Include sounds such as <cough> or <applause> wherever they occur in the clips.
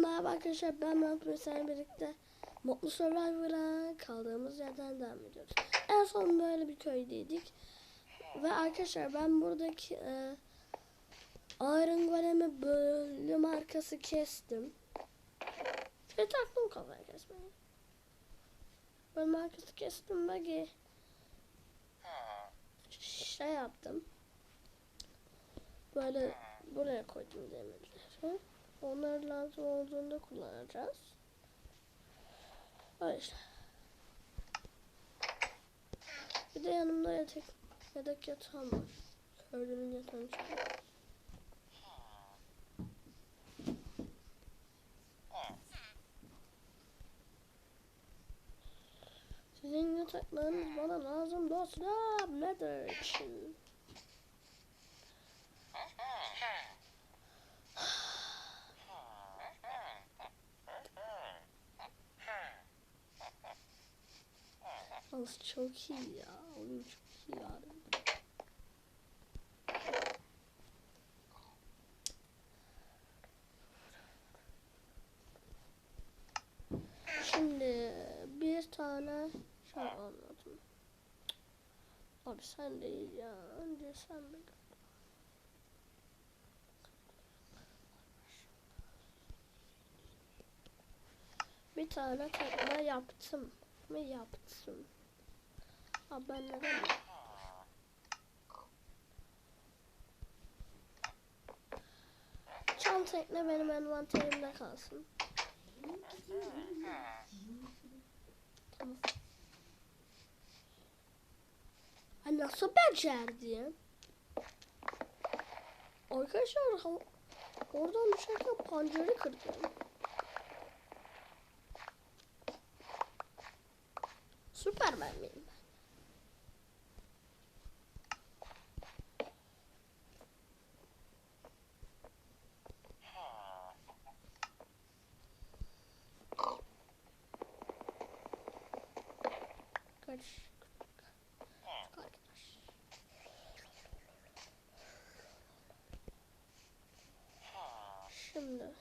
Merhaba arkadaşlar ben ve seninle birlikte Mutlu Survivor'a kaldığımız yerden devam ediyoruz. En son böyle bir köydeydik. Ve arkadaşlar ben buradaki e, Iron Golem'i bölüm arkası kestim. Ve taktım kafaya kesmeyi. Bölüm arkası kestim ve şey yaptım. Böyle buraya koydum demirleri. Onları lazım olduğunda kullanacağız. Öyle işte. Bir de yanımda yatak, yedek yatağım var. Köylünün yatağını çıkıyor. Sizin yataklarınız bana lazım dostlar. Nether için. Of çok iyi ya. Oyun çok iyi abi. Şimdi bir tane şey anladım. Abi sen değil ya. Önce sen bir Bir tane tekne yaptım. Mı yaptım? Abi ben neden Çam tekne benim envanterimde kalsın. Tamam. Ha nasıl becerdi? Arkadaşlar oradan düşerken pancarı kırdım. Süpermen miyim Kaç. Arkadaş. Şimdi.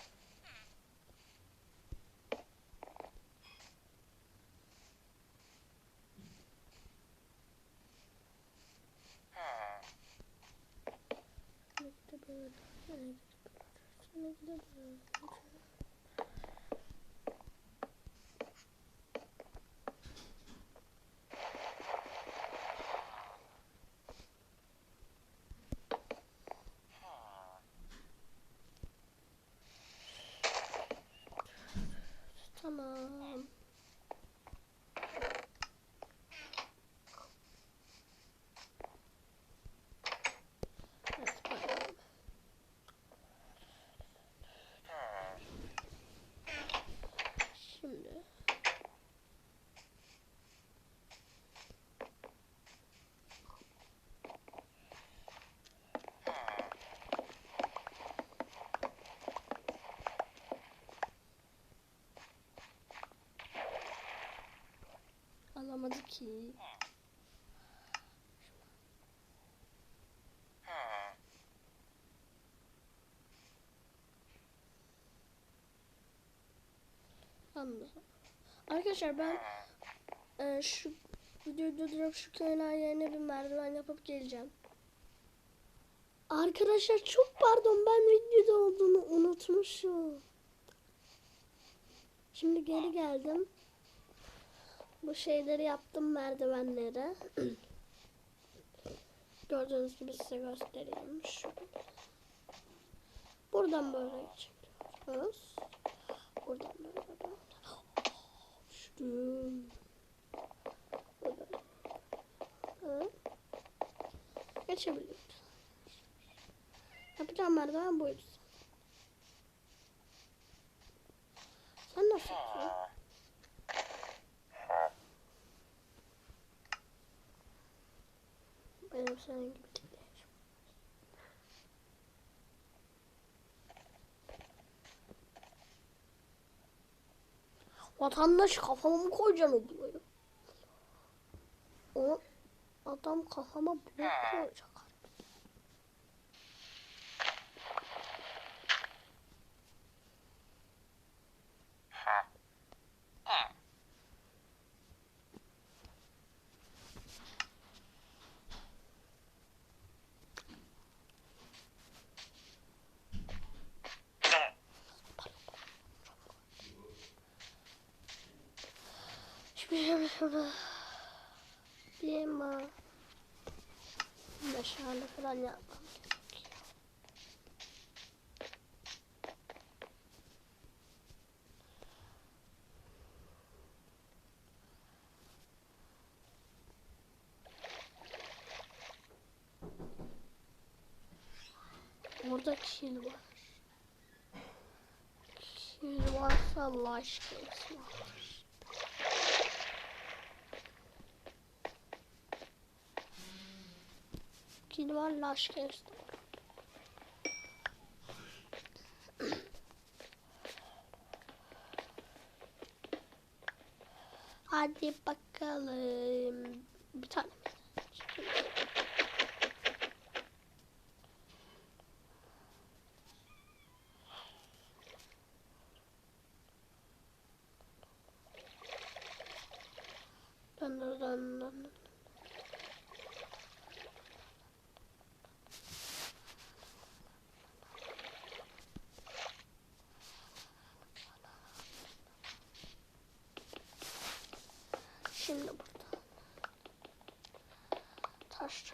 Bekle böyle. Evet. Sana gidelim. Tamam. Evet, bakalım. Şimdi alamadı ki. Arkadaşlar ben e, şu videoyu durdurup şu köyün her yerine bir merdiven yapıp geleceğim. Arkadaşlar çok pardon ben videoda olduğunu unutmuşum. Şimdi geri geldim. Bu şeyleri yaptım merdivenlere. <clears throat> Gördüğünüz gibi size göstereyim. Buradan böyle çıkıyoruz. Buradan böyle böyle. <gasps> Ha. Geçebiliyoruz. Yapacağım merdiven buydu. Sen nasıl yapıyorsun? Benim senin gibi değil. Vatandaş kafama mı koyacaksın o? O adam kafama blok koyacak. Bilmem. Meşale falan yapmam gerekiyor. Orada kil var. Kil varsa Allah aşkına var. Kil var laş kesti. Hadi bakalım. Bir tane Şimdi burada. Taş.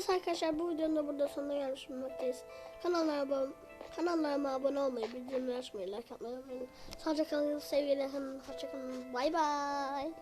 Neyse arkadaşlar bu videonun da burada sonuna gelmiş bulunmaktayız. Kanallara abone, kanallarıma abone olmayı, bildirimleri açmayı, like atmayı unutmayın. Sağlıcakla kalın, sevgiyle kalın, hoşçakalın, bay bay.